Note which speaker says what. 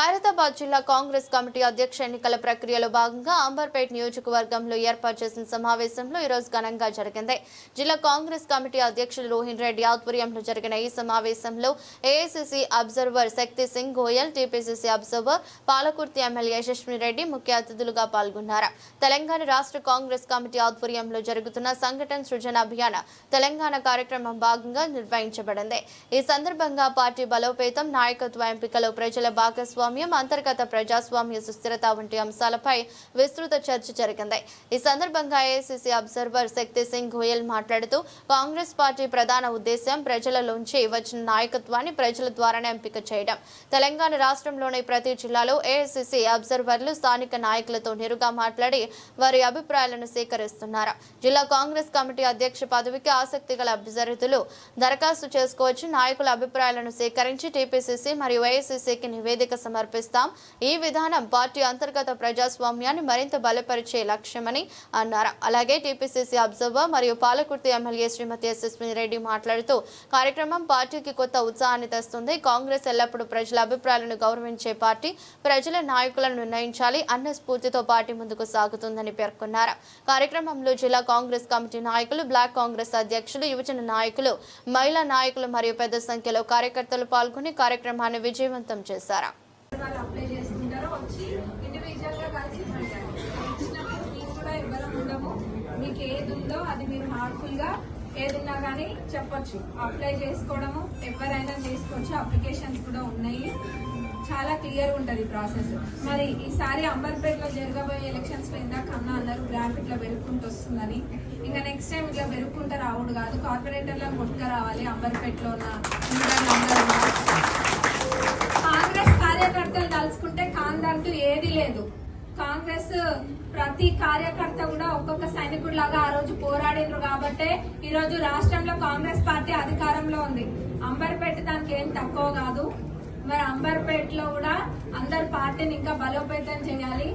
Speaker 1: ఖైరతాబాద్ జిల్లా Congress committee అధ్యక్ష ఎన్నికల ప్రక్రియలో భాగంగా అంబర్పేట్ నియోజకవర్గంలో ఏర్పాటు చేసిన సమావేశంలో ఈరోజు ఘనంగా జరిగింది. జిల్లా కాంగ్రెస్ కమిటీ అధ్యక్షులు రోహిన్ రెడ్డి ఆధ్వర్యంలో జరిగిన ఈ సమావేశంలో AICC observer Shakti Singh Goyal TPCC observer Palakurthi MLA Yashasvi Reddy ముఖ్య అతిథులుగా పాల్గొన్నారు. తెలంగాణ రాష్ట్ర కాంగ్రెస్ కమిటీ ఆధ్వర్యంలో జరుగుతున్న సంఘటన సృజన అభియాన తెలంగాణ కార్యక్రమం భాగంగా నిర్వహించబడింది. ఈ సందర్భంగా పార్టీ బలోపేతం నాయకత్వ ఎంపికలో ప్రజల భాగస్వామ్యం అంతర్గత ప్రజాస్వామ్య సుస్థిరత వంటి అంశాలపై విస్తృత చర్చ జరిగింది. ఈ సందర్భంగా ఏఐసిసి అబ్జర్వర్ శక్తి సింగ్ గోయల్ మాట్లాడుతూ కాంగ్రెస్ పార్టీ ప్రధాన ఉద్దేశం ప్రజలలోంచి వచ్చిన నాయకత్వాన్ని ప్రజల ద్వారానే ఎంపిక చేయడం. తెలంగాణ రాష్ట్రంలోని ప్రతి జిల్లాలో ఏఐసిసి అబ్జర్వర్లు స్థానిక నాయకులతో నేరుగా మాట్లాడి వారి అభిప్రాయాలను సేకరిస్తున్నారు. జిల్లా కాంగ్రెస్ కమిటీ అధ్యక్ష పదవికి ఆసక్తి గల అభ్యర్థులు దరఖాస్తు చేసుకోవచ్చు. నాయకుల అభిప్రాయాలను సేకరించి టీపీసీసీ మరియు వైఎస్సీసీకి నివేదిక సమర్పిస్తాం. ఈ విధానం పార్టీ అంతర్గత ప్రజాస్వామ్యాన్ని మరింత బలపరిచే లక్ష్యమని అన్నారు. అలాగే టీపీసీసీ అబ్జర్వర్ మరియు పాలకుర్తి ఎమ్మెల్యే శ్రీమతి యశస్వి రెడ్డి మాట్లాడుతూ కార్యక్రమం పార్టీకి కొత్త ఉత్సాహాన్ని తెస్తుంది. కాంగ్రెస్ ఎల్లప్పుడూ ప్రజల అభిప్రాయాలను గౌరవించే పార్టీ ప్రజల నాయకులను నిర్ణయించాలి అన్న స్ఫూర్తితో పార్టీ ముందుకు సాగుతుందని పేర్కొన్నారు. కార్యక్రమంలో జిల్లా కాంగ్రెస్ కమిటీ నాయకులు బ్లాక్ కాంగ్రెస్ అధ్యక్షులు యువజన నాయకులు మహిళా నాయకులు మరియు పెద్ద సంఖ్యలో కార్యకర్తలు పాల్గొని కార్యక్రమాన్ని విజయవంతం చేశారు.
Speaker 2: వచ్చి ఇండివిజువల్గా కలిసి ఇచ్చినప్పుడు మీకు కూడా ఇవ్వడం ఉండము మీకు ఏది ఉందో అది మీరు హార్మ్ఫుల్గా ఏదున్నా కానీ చెప్పొచ్చు. అప్లై చేసుకోవడము ఎవరైనా చేసుకోవచ్చు. అప్లికేషన్స్ కూడా ఉన్నాయి. చాలా క్లియర్ ఉంటుంది ప్రాసెస్ మరి ఈసారి అంబర్పేటలో జరగబోయే ఎలక్షన్స్లో ఇందాక అన్న అందరూ గ్రాఫ్ ఇట్లా పెరుగుకుంటూ వస్తుందని. ఇంకా నెక్స్ట్ టైం ఇట్లా పెరుగుకుంటూ రావుడు కాదు. కార్పొరేటర్లో కొట్టుక రావాలి అంబర్పేటలో ఉన్న తలుచుకుంటే ఏది లేదు. కాంగ్రెస్ ప్రతి కార్యకర్త కూడా ఒక్కొక్క సైనికుడు లాగా ఆ రోజు పోరాడినరు కాబట్టే ఈ రోజు రాష్ట్రంలో కాంగ్రెస్ పార్టీ అధికారంలో ఉంది. అంబర్పేట దానికి ఏం తక్కువ కాదు. మరి అంబర్పేటలో కూడా అందరు పార్టీని ఇంకా బలోపేతం చేయాలి.